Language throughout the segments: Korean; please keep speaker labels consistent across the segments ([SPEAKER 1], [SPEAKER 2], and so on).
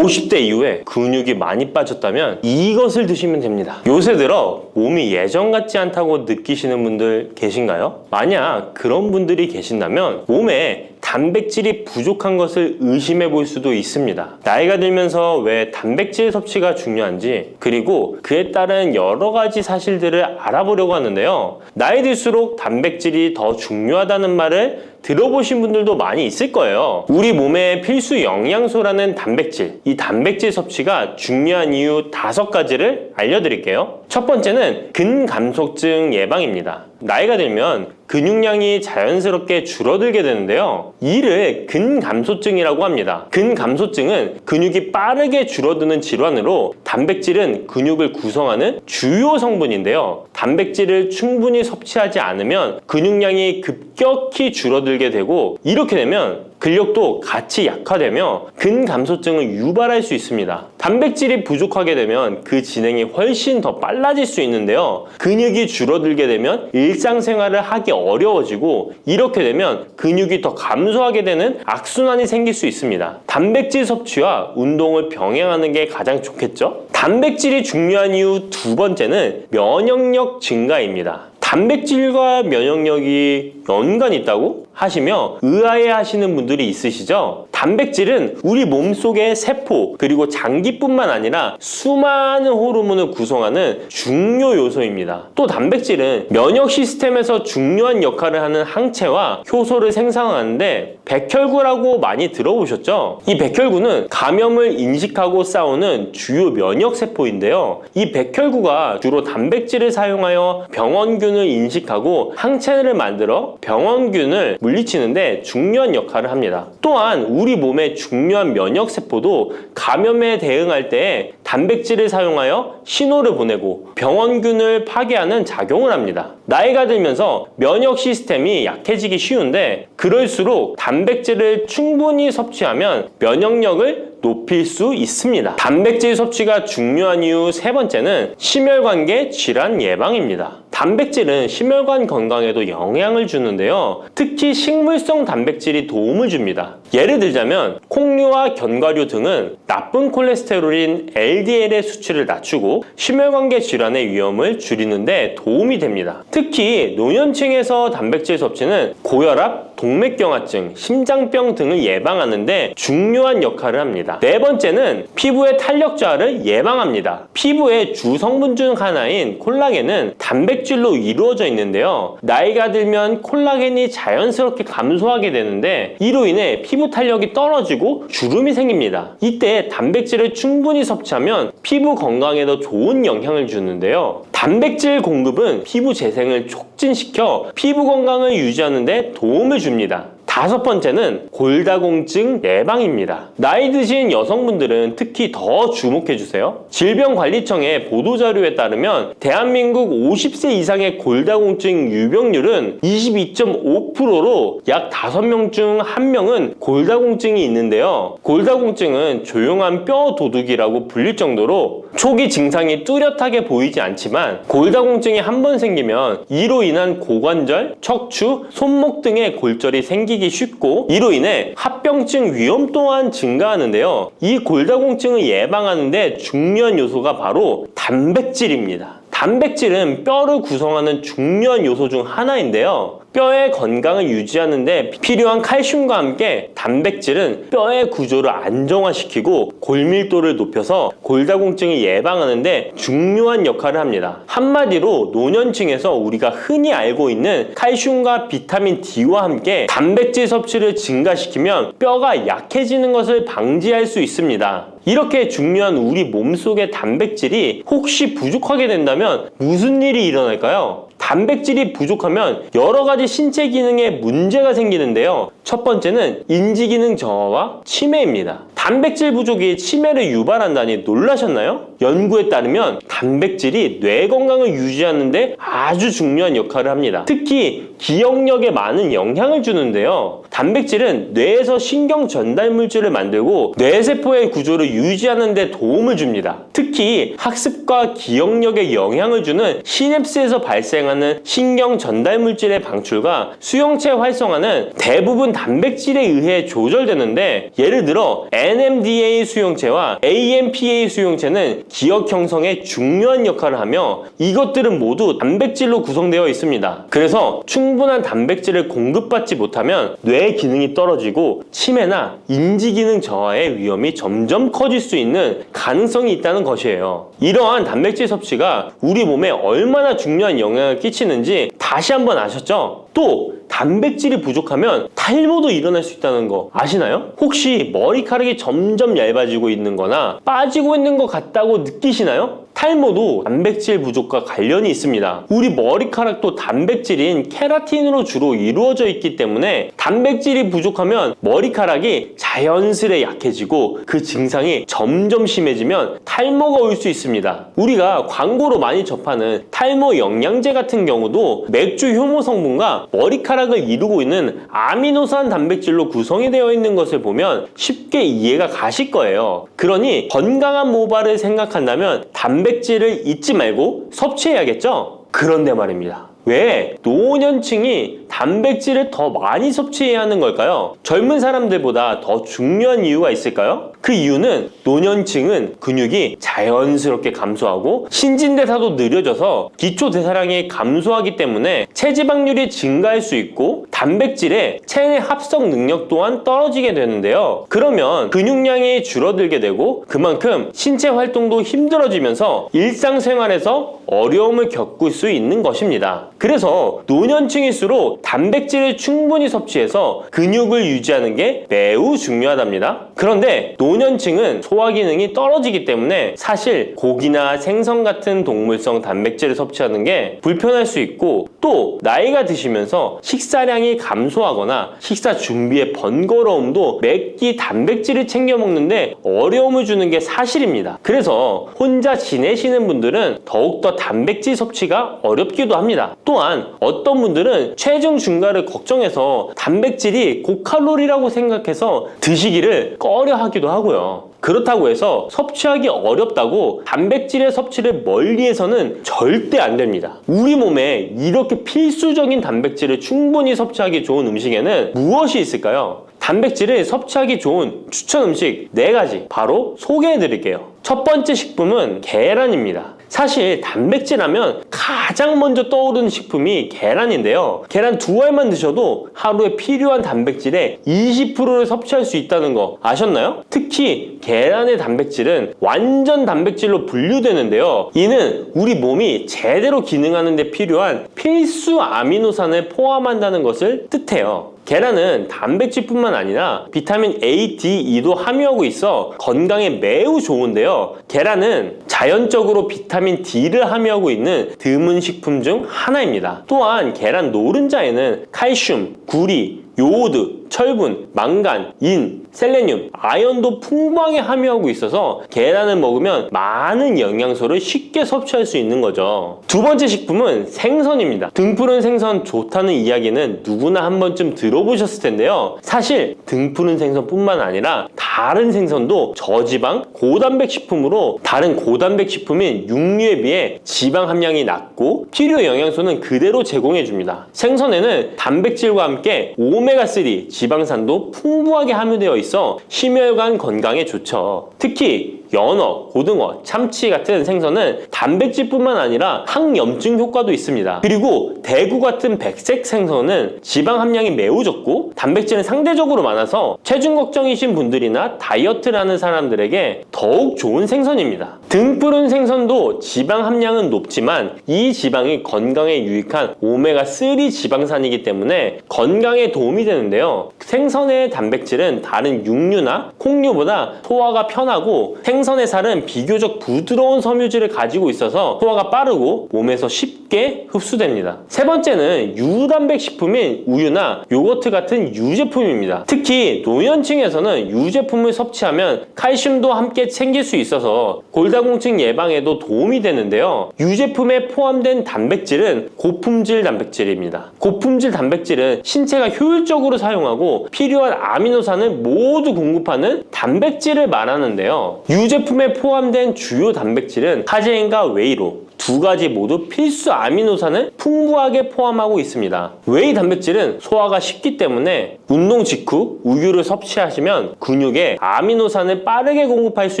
[SPEAKER 1] 50대 이후에 근육이 많이 빠졌다면 이것을 드시면 됩니다. 요새 들어 몸이 예전 같지 않다고 느끼시는 분들 계신가요? 만약 그런 분들이 계신다면 몸에 단백질이 부족한 것을 의심해 볼 수도 있습니다. 나이가 들면서 왜 단백질 섭취가 중요한지 그리고 그에 따른 여러 가지 사실들을 알아보려고 하는데요. 나이 들수록 단백질이 더 중요하다는 말을 들어보신 분들도 많이 있을 거예요. 우리 몸의 필수 영양소라는 단백질, 이 단백질 섭취가 중요한 이유 다섯 가지를 알려드릴게요. 첫 번째는 근감속증 예방입니다. 나이가 들면 근육량이 자연스럽게 줄어들게 되는데요. 이를 근감소증이라고 합니다. 근감소증은 근육이 빠르게 줄어드는 질환으로 단백질은 근육을 구성하는 주요 성분인데요. 단백질을 충분히 섭취하지 않으면 근육량이 급격히 줄어들게 되고 이렇게 되면 근력도 같이 약화되며 근감소증을 유발할 수 있습니다. 단백질이 부족하게 되면 그 진행이 훨씬 더 빨라질 수 있는데요. 근육이 줄어들게 되면 일상생활을 하기 어려워지고 이렇게 되면 근육이 더 감소하게 되는 악순환이 생길 수 있습니다. 단백질 섭취와 운동을 병행하는 게 가장 좋겠죠? 단백질이 중요한 이유 두 번째는 면역력 증가입니다. 단백질과 면역력이 연관이 있다고 하시며 의아해 하시는 분들이 있으시죠? 단백질은 우리 몸속의 세포 그리고 장기뿐만 아니라 수많은 호르몬을 구성하는 중요 요소입니다. 또 단백질은 면역 시스템에서 중요한 역할을 하는 항체와 효소를 생성하는데 백혈구라고 많이 들어보셨죠? 이 백혈구는 감염을 인식하고 싸우는 주요 면역 세포인데요. 이 백혈구가 주로 단백질을 사용하여 병원균을 인식하고 항체를 만들어 병원균을 물리치는데 중요한 역할을 합니다. 또한 우리 몸의 중요한 면역 세포도 감염에 대응할 때 단백질을 사용하여 신호를 보내고 병원균을 파괴하는 작용을 합니다. 나이가 들면서 면역 시스템이 약해지기 쉬운데 그럴수록 단백질을 충분히 섭취하면 면역력을 높일 수 있습니다. 단백질 섭취가 중요한 이유 세 번째는 심혈관계 질환 예방입니다. 단백질은 심혈관 건강에도 영향을 주는데요. 특히 식물성 단백질이 도움을 줍니다. 예를 들자면 콩류와 견과류 등은 나쁜 콜레스테롤인 LDL의 수치를 낮추고 심혈관계 질환의 위험을 줄이는데 도움이 됩니다. 특히 노년층에서 단백질 섭취는 고혈압, 동맥경화증, 심장병 등을 예방하는데 중요한 역할을 합니다. 네 번째는 피부의 탄력 저하를 예방합니다. 피부의 주 성분 중 하나인 콜라겐은 단백질로 이루어져 있는데요. 나이가 들면 콜라겐이 자연스럽게 감소하게 되는데 이로 인해 피부 탄력이 떨어지고 주름이 생깁니다. 이때 단백질을 충분히 섭취하면 피부 건강에도 좋은 영향을 주는데요. 단백질 공급은 피부 재생을 촉진시켜 피부 건강을 유지하는 데 도움을 줍니다. 다 섯 번째는 골다공증 예방입니다. 나이 드신 여성분들은 특히 더 주목해 주세요. 질병관리청의 보도자료에 따르면 대한민국 50세 이상의 골다공증 유병률은 22.5%로 약 5명 중 1명은 골다공증이 있는데요. 골다공증은 조용한 뼈 도둑이라고 불릴 정도로 초기 증상이 뚜렷하게 보이지 않지만 골다공증이 한 번 생기면 이로 인한 고관절, 척추, 손목 등의 골절이 생기기 쉽고 이로 인해 합병증 위험 또한 증가하는데요. 이 골다공증을 예방하는데 중요한 요소가 바로 단백질입니다. 단백질은 뼈를 구성하는 중요한 요소 중 하나인데요. 뼈의 건강을 유지하는데 필요한 칼슘과 함께 단백질은 뼈의 구조를 안정화시키고 골밀도를 높여서 골다공증을 예방하는데 중요한 역할을 합니다. 한마디로 노년층에서 우리가 흔히 알고 있는 칼슘과 비타민 D와 함께 단백질 섭취를 증가시키면 뼈가 약해지는 것을 방지할 수 있습니다. 이렇게 중요한 우리 몸속의 단백질이 혹시 부족하게 된다면 무슨 일이 일어날까요? 단백질이 부족하면 여러 가지 신체 기능에 문제가 생기는데요. 첫 번째는 인지 기능 저하와 치매입니다. 단백질 부족이 치매를 유발한다니 놀라셨나요? 연구에 따르면 단백질이 뇌 건강을 유지하는데 아주 중요한 역할을 합니다. 특히 기억력에 많은 영향을 주는데요. 단백질은 뇌에서 신경 전달 물질을 만들고 뇌세포의 구조를 유지하는 데 도움을 줍니다. 특히 학습과 기억력에 영향을 주는 시냅스에서 발생하는 신경 전달 물질의 방출과 수용체 활성화는 대부분 단백질에 의해 조절되는데 예를 들어 NMDA 수용체와 AMPA 수용체는 기억 형성에 중요한 역할을 하며 이것들은 모두 단백질로 구성되어 있습니다. 그래서 충분한 단백질을 공급받지 못하면 뇌 기능이 떨어지고 치매나 인지 기능 저하의 위험이 점점 커질 수 있는 가능성이 있다는 것이에요. 이러한 단백질 섭취가 우리 몸에 얼마나 중요한 영향을 끼치는지 다시 한번 아셨죠? 또 단백질이 부족하면 탈모도 일어날 수 있다는 거 아시나요? 혹시 머리카락이 점점 얇아지고 있는 거나 빠지고 있는 것 같다고 느끼시나요? 탈모도 단백질 부족과 관련이 있습니다. 우리 머리카락도 단백질인 케라틴으로 주로 이루어져 있기 때문에 단백질이 부족하면 머리카락이 자연스레 약해지고 그 증상이 점점 심해지면 탈모가 올 수 있습니다. 우리가 광고로 많이 접하는 탈모 영양제 같은 경우도 맥주 효모 성분과 머리카락을 이루고 있는 아미노산 단백질로 구성이 되어 있는 것을 보면 쉽게 이해가 가실 거예요. 그러니 건강한 모발을 생각한다면 단백 질을 잊지 말고 섭취해야겠죠? 그런데 말입니다. 왜 노년층이 단백질을 더 많이 섭취해야 하는 걸까요? 젊은 사람들보다 더 중요한 이유가 있을까요? 그 이유는 노년층은 근육이 자연스럽게 감소하고 신진대사도 느려져서 기초대사량이 감소하기 때문에 체지방률이 증가할 수 있고 단백질의 체내 합성 능력 또한 떨어지게 되는데요. 그러면 근육량이 줄어들게 되고 그만큼 신체 활동도 힘들어지면서 일상생활에서 어려움을 겪을 수 있는 것입니다. 그래서 노년층일수록 단백질을 충분히 섭취해서 근육을 유지하는 게 매우 중요하답니다. 그런데 노년층은 소화 기능이 떨어지기 때문에 사실 고기나 생선 같은 동물성 단백질을 섭취하는 게 불편할 수 있고 또 나이가 드시면서 식사량이 감소하거나 식사 준비의 번거로움도 맵기 단백질을 챙겨 먹는데 어려움을 주는 게 사실입니다. 그래서 혼자 지내시는 분들은 더욱더 단백질 섭취가 어렵기도 합니다. 또한 어떤 분들은 체중 증가를 걱정해서 단백질이 고칼로리라고 생각해서 드시기를 꺼려 하기도 하고요. 그렇다고 해서 섭취하기 어렵다고 단백질의 섭취를 멀리해서는 절대 안 됩니다. 우리 몸에 이렇게 필수적인 단백질을 충분히 섭취하기 좋은 음식에는 무엇이 있을까요? 단백질을 섭취하기 좋은 추천 음식 4가지 바로 소개해 드릴게요. 첫 번째 식품은 계란입니다. 사실 단백질 하면 가장 먼저 떠오르는 식품이 계란인데요. 계란 두 알만 드셔도 하루에 필요한 단백질의 20%를 섭취할 수 있다는 거 아셨나요? 특히 계란의 단백질은 완전 단백질로 분류되는데요. 이는 우리 몸이 제대로 기능하는 데 필요한 필수 아미노산을 포함한다는 것을 뜻해요. 계란은 단백질뿐만 아니라 비타민 A, D, E도 함유하고 있어 건강에 매우 좋은데요. 계란은 자연적으로 비타민 D를 함유하고 있는 드문 식품 중 하나입니다. 또한 계란 노른자에는 칼슘, 구리, 요오드, 철분, 망간, 인, 셀레늄, 아연도 풍부하게 함유하고 있어서 계란을 먹으면 많은 영양소를 쉽게 섭취할 수 있는 거죠. 두 번째 식품은 생선입니다. 등푸른 생선 좋다는 이야기는 누구나 한 번쯤 들어보셨을 텐데요. 사실 등푸른 생선뿐만 아니라 다 른 생선도 저지방, 고단백 식품으로 다른 고단백 식품인 육류에 비해 지방 함량이 낮고 필요 영양소는 그대로 제공해 줍니다. 생선에는 단백질과 함께 오메가3 지방산도 풍부하게 함유되어 있어 심혈관 건강에 좋죠. 특히 연어, 고등어, 참치 같은 생선은 단백질뿐만 아니라 항염증 효과도 있습니다. 그리고 대구 같은 백색 생선은 지방 함량이 매우 적고 단백질은 상대적으로 많아서 체중 걱정이신 분들이나 다이어트를 하는 사람들에게 더욱 좋은 생선입니다. 등푸른 생선도 지방 함량은 높지만 이 지방이 건강에 유익한 오메가3 지방산이기 때문에 건강에 도움이 되는데요. 생선의 단백질은 다른 육류나 콩류보다 소화가 편하고 생선의 살은 비교적 부드러운 섬유질을 가지고 있어서 소화가 빠르고 몸에서 쉽게 흡수됩니다. 세 번째는 유단백 식품인 우유나 요거트 같은 유제품입니다. 특히 노년층에서는 유제품을 섭취하면 칼슘도 함께 챙길 수 있어서 골다공증 예방에도 도움이 되는데요. 유제품에 포함된 단백질은 고품질 단백질입니다. 고품질 단백질은 신체가 효율적으로 사용하고 필요한 아미노산을 모두 공급하는 단백질을 말하는데요. 유제품에 포함된 주요 단백질은 카제인과 웨이로 두 가지 모두 필수 아미노산을 풍부하게 포함하고 있습니다. 웨이 단백질은 소화가 쉽기 때문에 운동 직후 우유를 섭취하시면 근육에 아미노산을 빠르게 공급할 수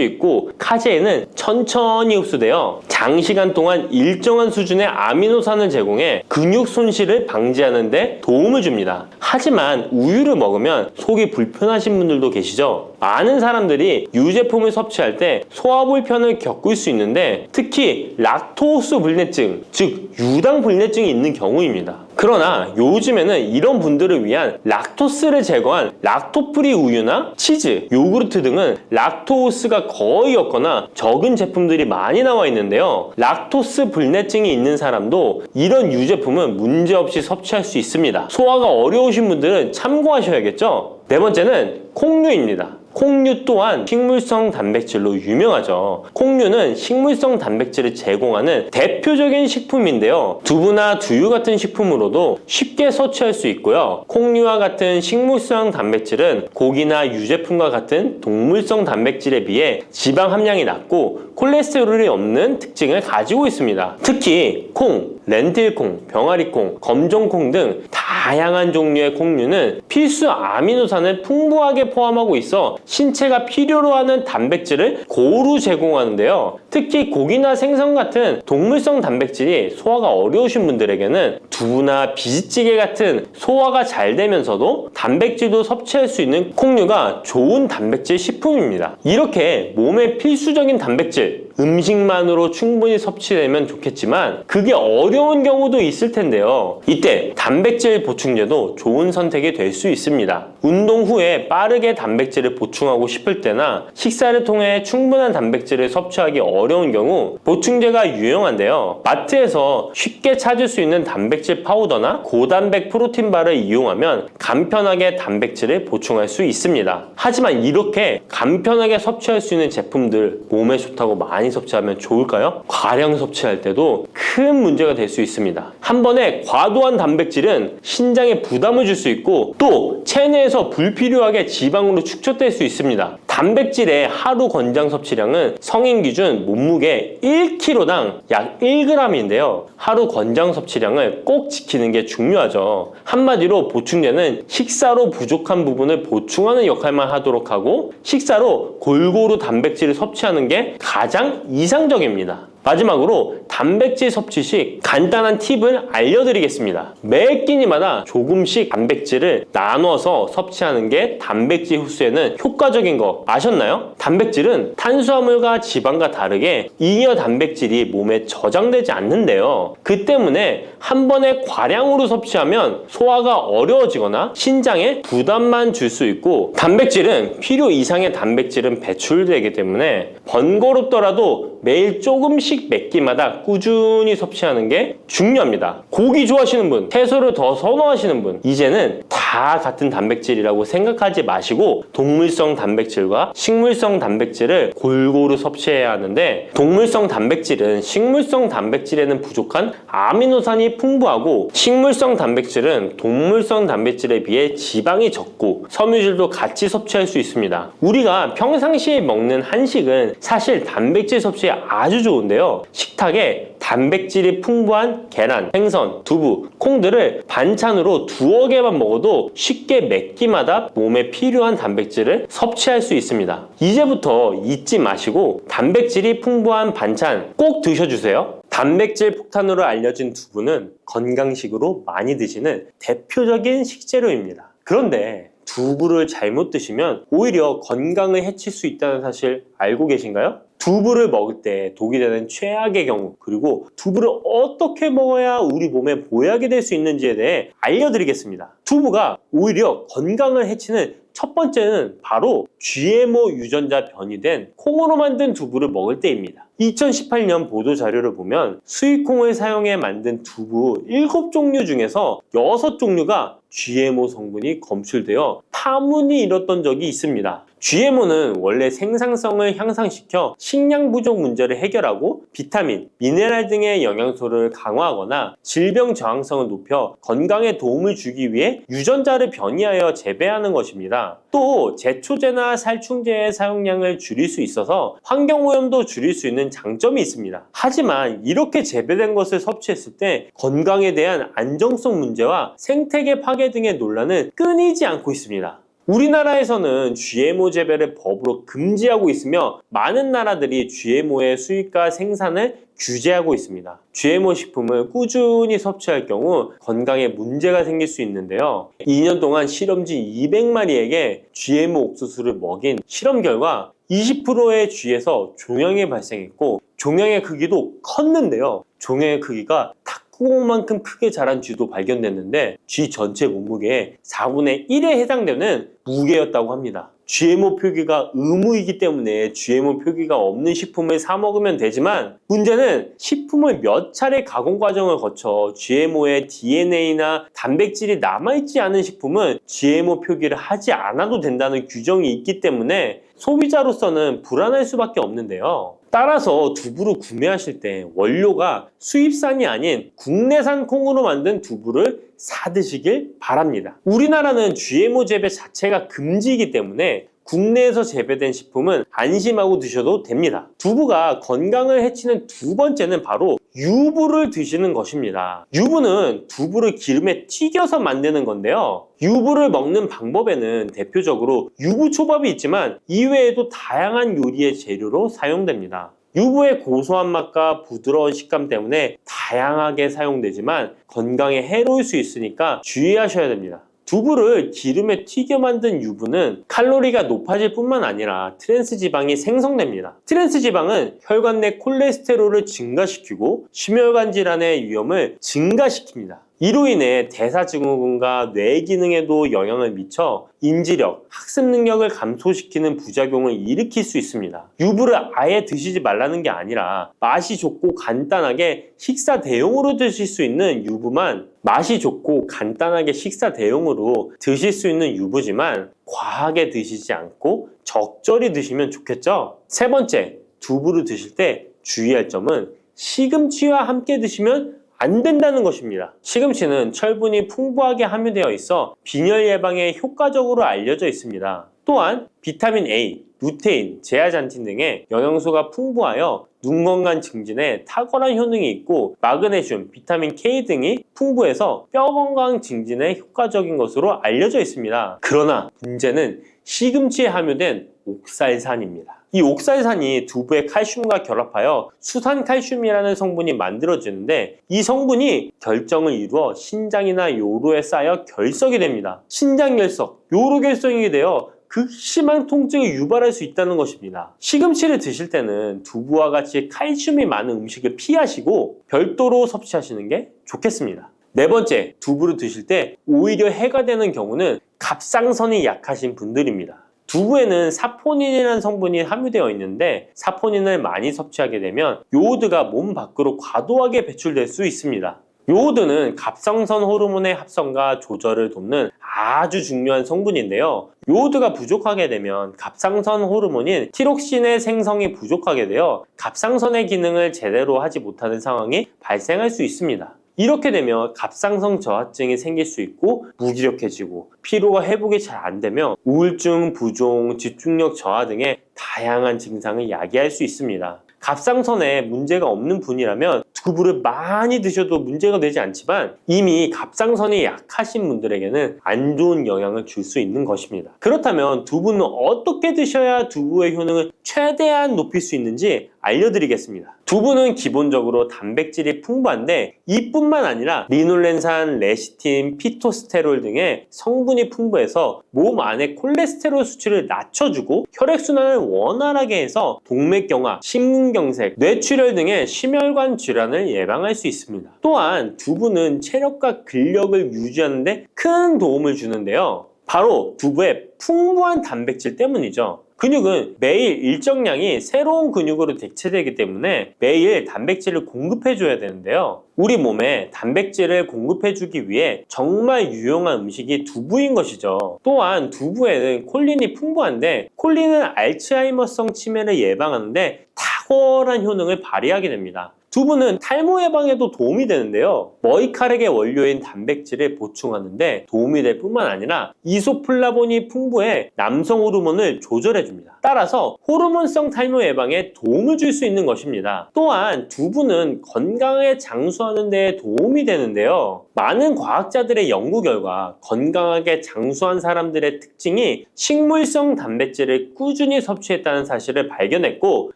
[SPEAKER 1] 있고 카제인은 천천히 흡수되어 장시간 동안 일정한 수준의 아미노산을 제공해 근육 손실을 방지하는 데 도움을 줍니다. 하지만 우유를 먹으면 속이 불편하신 분들도 계시죠? 많은 사람들이 유제품을 섭취할 때 소화 불편을 겪을 수 있는데 특히 락토스 불내증, 즉 유당 불내증이 있는 경우입니다. 그러나 요즘에는 이런 분들을 위한 락토스를 제거한 락토프리 우유나 치즈, 요구르트 등은 락토스가 거의 없거나 적은 제품들이 많이 나와 있는데요. 락토스 불내증이 있는 사람도 이런 유제품은 문제없이 섭취할 수 있습니다. 소화가 어려우신 분들은 참고하셔야겠죠? 네 번째는 콩류입니다. 콩류 또한 식물성 단백질로 유명하죠. 콩류는 식물성 단백질을 제공하는 대표적인 식품인데요. 두부나 두유 같은 식품 으로도 쉽게 섭취할 수 있고요. 콩류와 같은 식물성 단백질은 고기나 유제품과 같은 동물성 단백질에 비해 지방 함량이 낮고 콜레스테롤이 없는 특징을 가지고 있습니다. 특히 콩, 렌틸콩, 병아리콩, 검정콩 등 다양한 종류의 콩류는 필수 아미노산을 풍부하게 포함하고 있어 신체가 필요로 하는 단백질을 고루 제공하는데요. 특히 고기나 생선 같은 동물성 단백질이 소화가 어려우신 분들에게는 두부나 비지찌개 같은 소화가 잘 되면서도 단백질도 섭취할 수 있는 콩류가 좋은 단백질 식품입니다. 이렇게 몸에 필수적인 단백질, 음식만으로 충분히 섭취되면 좋겠지만 그게 어려운 경우도 있을 텐데요. 이때 단백질 보충제도 좋은 선택이 될 수 있습니다. 운동 후에 빠르게 단백질을 보충하고 싶을 때나 식사를 통해 충분한 단백질을 섭취하기 어려운 경우 보충제가 유용한데요. 마트에서 쉽게 찾을 수 있는 단백질 파우더나 고단백 프로틴 바를 이용하면 간편하게 단백질을 보충할 수 있습니다. 하지만 이렇게 간편하게 섭취할 수 있는 제품들 몸에 좋다고 많이 섭취하면 좋을까요? 과량 섭취할 때도 큰 문제가 될 수 있습니다. 한 번에 과도한 단백질은 신장에 부담을 줄 수 있고 또 체내에서 불필요하게 지방으로 축적될 수 있습니다. 단백질의 하루 권장 섭취량은 성인 기준 몸무게 1kg당 약 1g인데요. 하루 권장 섭취량을 꼭 지키는 게 중요하죠. 한마디로 보충제는 식사로 부족한 부분을 보충하는 역할만 하도록 하고 식사로 골고루 단백질을 섭취하는 게 가장 이상적입니다. 마지막으로 단백질 섭취 시 간단한 팁을 알려드리겠습니다. 매 끼니마다 조금씩 단백질을 나눠서 섭취하는 게 단백질 흡수에는 효과적인 거 아셨나요? 단백질은 탄수화물과 지방과 다르게 잉여 단백질이 몸에 저장되지 않는데요. 그 때문에 한 번에 과량으로 섭취하면 소화가 어려워지거나 신장에 부담만 줄 수 있고 단백질은 필요 이상의 단백질은 배출되기 때문에 번거롭더라도 매일 조금씩 몇 끼마다 꾸준히 섭취하는 게 중요합니다. 고기 좋아하시는 분, 채소를 더 선호하시는 분, 이제는 다 같은 단백질이라고 생각하지 마시고 동물성 단백질과 식물성 단백질을 골고루 섭취해야 하는데 동물성 단백질은 식물성 단백질에는 부족한 아미노산이 풍부하고 식물성 단백질은 동물성 단백질에 비해 지방이 적고 섬유질도 같이 섭취할 수 있습니다. 우리가 평상시에 먹는 한식은 사실 단백질 섭취 에 아주 좋은데요. 식탁에 단백질이 풍부한 계란, 생선, 두부, 콩들을 반찬으로 두어 개만 먹어도 쉽게 몇 끼마다 몸에 필요한 단백질을 섭취할 수 있습니다. 이제부터 잊지 마시고 단백질이 풍부한 반찬 꼭 드셔주세요. 단백질 폭탄으로 알려진 두부는 건강식으로 많이 드시는 대표적인 식재료입니다. 그런데 두부를 잘못 드시면 오히려 건강을 해칠 수 있다는 사실 알고 계신가요? 두부를 먹을 때 독이 되는 최악의 경우 그리고 두부를 어떻게 먹어야 우리 몸에 보약이 될 수 있는지에 대해 알려드리겠습니다. 두부가 오히려 건강을 해치는 첫 번째는 바로 GMO 유전자 변이된 콩으로 만든 두부를 먹을 때입니다. 2018년 보도 자료를 보면 수입콩을 사용해 만든 두부 7종류 중에서 6종류가 GMO 성분이 검출되어 파문이 일었던 적이 있습니다. GMO는 원래 생산성을 향상시켜 식량 부족 문제를 해결하고 비타민, 미네랄 등의 영양소를 강화하거나 질병 저항성을 높여 건강에 도움을 주기 위해 유전자를 변이하여 재배하는 것입니다. 또 제초제나 살충제의 사용량을 줄일 수 있어서 환경오염도 줄일 수 있는 장점이 있습니다. 하지만 이렇게 재배된 것을 섭취했을 때 건강에 대한 안정성 문제와 생태계 파괴 등의 논란은 끊이지 않고 있습니다. 우리나라에서는 GMO 재배를 법으로 금지하고 있으며 많은 나라들이 GMO의 수입과 생산을 규제하고 있습니다. GMO 식품을 꾸준히 섭취할 경우 건강에 문제가 생길 수 있는데요. 2년 동안 실험지 200마리에게 GMO 옥수수를 먹인 실험 결과 20%의 쥐에서 종양이 발생했고 종양의 크기도 컸는데요. 종양의 크기가 탁 구공만큼 크게 자란 쥐도 발견됐는데 쥐 전체 몸무게의 4분의 1에 해당되는 무게였다고 합니다. GMO 표기가 의무이기 때문에 GMO 표기가 없는 식품을 사 먹으면 되지만 문제는 식품을 몇 차례 가공 과정을 거쳐 GMO의 DNA나 단백질이 남아있지 않은 식품은 GMO 표기를 하지 않아도 된다는 규정이 있기 때문에 소비자로서는 불안할 수밖에 없는데요. 따라서 두부를 구매하실 때 원료가 수입산이 아닌 국내산 콩으로 만든 두부를 사 드시길 바랍니다. 우리나라는 GMO 재배 자체가 금지이기 때문에 국내에서 재배된 식품은 안심하고 드셔도 됩니다. 두부가 건강을 해치는 두 번째는 바로 유부를 드시는 것입니다. 유부는 두부를 기름에 튀겨서 만드는 건데요. 유부를 먹는 방법에는 대표적으로 유부초밥이 있지만 이외에도 다양한 요리의 재료로 사용됩니다. 유부의 고소한 맛과 부드러운 식감 때문에 다양하게 사용되지만 건강에 해로울 수 있으니까 주의하셔야 됩니다. 두부를 기름에 튀겨 만든 유부는 칼로리가 높아질 뿐만 아니라 트랜스 지방이 생성됩니다. 트랜스 지방은 혈관 내 콜레스테롤을 증가시키고 심혈관 질환의 위험을 증가시킵니다. 이로 인해 대사증후군과 뇌 기능에도 영향을 미쳐 인지력, 학습 능력을 감소시키는 부작용을 일으킬 수 있습니다. 유부를 아예 드시지 말라는 게 아니라 맛이 좋고 간단하게 식사 대용으로 드실 수 있는 유부만 맛이 좋고 간단하게 식사 대용으로 드실 수 있는 유부지만 과하게 드시지 않고 적절히 드시면 좋겠죠? 세 번째, 두부를 드실 때 주의할 점은 시금치와 함께 드시면 안 된다는 것입니다. 시금치는 철분이 풍부하게 함유되어 있어 빈혈 예방에 효과적으로 알려져 있습니다. 또한 비타민 A, 루테인, 제아잔틴 등의 영양소가 풍부하여 눈 건강 증진에 탁월한 효능이 있고 마그네슘, 비타민 K 등이 풍부해서 뼈 건강 증진에 효과적인 것으로 알려져 있습니다. 그러나 문제는 시금치에 함유된 옥살산입니다. 이 옥살산이 두부의 칼슘과 결합하여 수산칼슘이라는 성분이 만들어지는데 이 성분이 결정을 이루어 신장이나 요로에 쌓여 결석이 됩니다. 신장결석, 요로결석이 되어 극심한 통증을 유발할 수 있다는 것입니다. 시금치를 드실 때는 두부와 같이 칼슘이 많은 음식을 피하시고 별도로 섭취하시는 게 좋겠습니다. 네 번째, 두부를 드실 때 오히려 해가 되는 경우는 갑상선이 약하신 분들입니다. 두부에는 사포닌이라는 성분이 함유되어 있는데 사포닌을 많이 섭취하게 되면 요오드가 몸 밖으로 과도하게 배출될 수 있습니다. 요오드는 갑상선 호르몬의 합성과 조절을 돕는 아주 중요한 성분인데요. 요오드가 부족하게 되면 갑상선 호르몬인 티록신의 생성이 부족하게 되어 갑상선의 기능을 제대로 하지 못하는 상황이 발생할 수 있습니다. 이렇게 되면 갑상선 저하증이 생길 수 있고 무기력해지고 피로가 회복이 잘 안 되면 우울증, 부종, 집중력 저하 등의 다양한 증상을 야기할 수 있습니다. 갑상선에 문제가 없는 분이라면 두부를 많이 드셔도 문제가 되지 않지만 이미 갑상선이 약하신 분들에게는 안 좋은 영향을 줄 수 있는 것입니다. 그렇다면 두부는 어떻게 드셔야 두부의 효능을 최대한 높일 수 있는지 알려드리겠습니다. 두부는 기본적으로 단백질이 풍부한데 이뿐만 아니라 리놀렌산, 레시틴, 피토스테롤 등의 성분이 풍부해서 몸 안의 콜레스테롤 수치를 낮춰주고 혈액순환을 원활하게 해서 동맥경화, 심근경색, 뇌출혈 등의 심혈관 질환을 예방할 수 있습니다. 또한 두부는 체력과 근력을 유지하는 데 큰 도움을 주는데요. 바로 두부의 풍부한 단백질 때문이죠. 근육은 매일 일정량이 새로운 근육으로 대체되기 때문에 매일 단백질을 공급해줘야 되는데요. 우리 몸에 단백질을 공급해주기 위해 정말 유용한 음식이 두부인 것이죠. 또한 두부에는 콜린이 풍부한데 콜린은 알츠하이머성 치매를 예방하는데 탁월한 효능을 발휘하게 됩니다. 두부는 탈모 예방에도 도움이 되는데요. 머리카락의 원료인 단백질을 보충하는데 도움이 될 뿐만 아니라 이소플라본이 풍부해 남성 호르몬을 조절해줍니다. 따라서 호르몬성 탈모 예방에 도움을 줄 수 있는 것입니다. 또한 두부는 건강하게 장수하는 데 도움이 되는데요. 많은 과학자들의 연구 결과 건강하게 장수한 사람들의 특징이 식물성 단백질을 꾸준히 섭취했다는 사실을 발견했고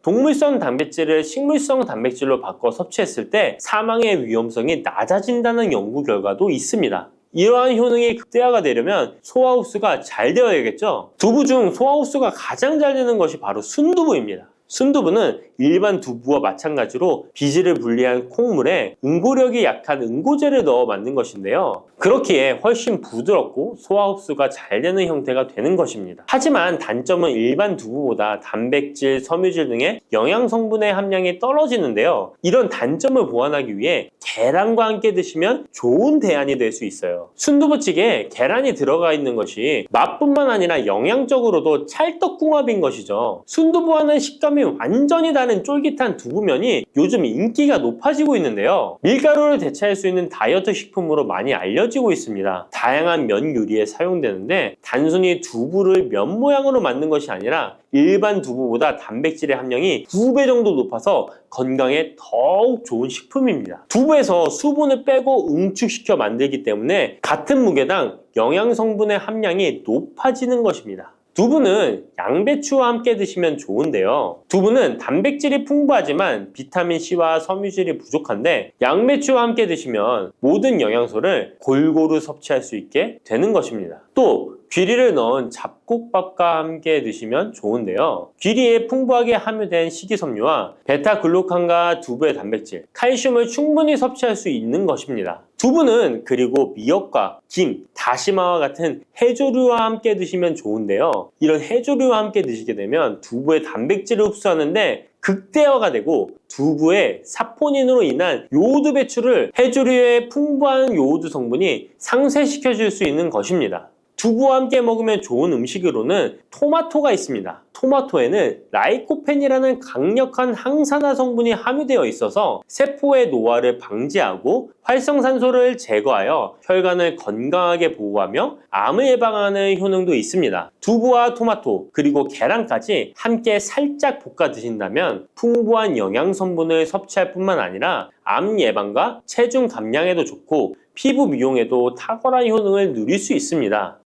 [SPEAKER 1] 동물성 단백질을 식물성 단백질로 바꿔 섭취했을 때 사망의 위험성이 낮아진다는 연구 결과도 있습니다. 이러한 효능이 극대화가 되려면 소화 흡수가 잘 되어야겠죠. 두부 중 소화 흡수가 가장 잘 되는 것이 바로 순두부입니다. 순두부는 일반 두부와 마찬가지로 비질을 분리한 콩물에 응고력이 약한 응고제를 넣어 만든 것인데요. 그렇기에 훨씬 부드럽고 소화 흡수가 잘 되는 형태가 되는 것입니다. 하지만 단점은 일반 두부보다 단백질, 섬유질 등의 영양 성분의 함량이 떨어지는데요. 이런 단점을 보완하기 위해 계란과 함께 드시면 좋은 대안이 될 수 있어요. 순두부찌개에 계란이 들어가 있는 것이 맛뿐만 아니라 영양적으로도 찰떡궁합인 것이죠. 순두부와는 식감이 완전히 다른 쫄깃한 두부면이 요즘 인기가 높아지고 있는데요. 밀가루를 대체할 수 있는 다이어트 식품으로 많이 알려지고 있습니다. 다양한 면 요리에 사용되는데 단순히 두부를 면 모양으로 만든 것이 아니라 일반 두부보다 단백질의 함량이 2배 정도 높아서 건강에 더욱 좋은 식품입니다. 두부에서 수분을 빼고 응축시켜 만들기 때문에 같은 무게당 영양 성분의 함량이 높아지는 것입니다. 두부는 양배추와 함께 드시면 좋은데요. 두부는 단백질이 풍부하지만 비타민C와 섬유질이 부족한데 양배추와 함께 드시면 모든 영양소를 골고루 섭취할 수 있게 되는 것입니다. 또 귀리를 넣은 잡곡밥과 함께 드시면 좋은데요. 귀리에 풍부하게 함유된 식이섬유와 베타글루칸과 두부의 단백질, 칼슘을 충분히 섭취할 수 있는 것입니다. 두부는 그리고 미역과 김, 다시마와 같은 해조류와 함께 드시면 좋은데요. 이런 해조류와 함께 드시게 되면 두부의 단백질을 흡수하는데 극대화가 되고 두부의 사포닌으로 인한 요오드 배출을 해조류의 풍부한 요오드 성분이 상쇄시켜 줄 수 있는 것입니다. 두부와 함께 먹으면 좋은 음식으로는 토마토가 있습니다. 토마토에는 라이코펜이라는 강력한 항산화 성분이 함유되어 있어서 세포의 노화를 방지하고 활성산소를 제거하여 혈관을 건강하게 보호하며 암을 예방하는 효능도 있습니다. 두부와 토마토 그리고 계란까지 함께 살짝 볶아 드신다면 풍부한 영양 성분을 섭취할 뿐만 아니라 암 예방과 체중 감량에도 좋고 피부 미용에도 탁월한 효능을 누릴 수 있습니다.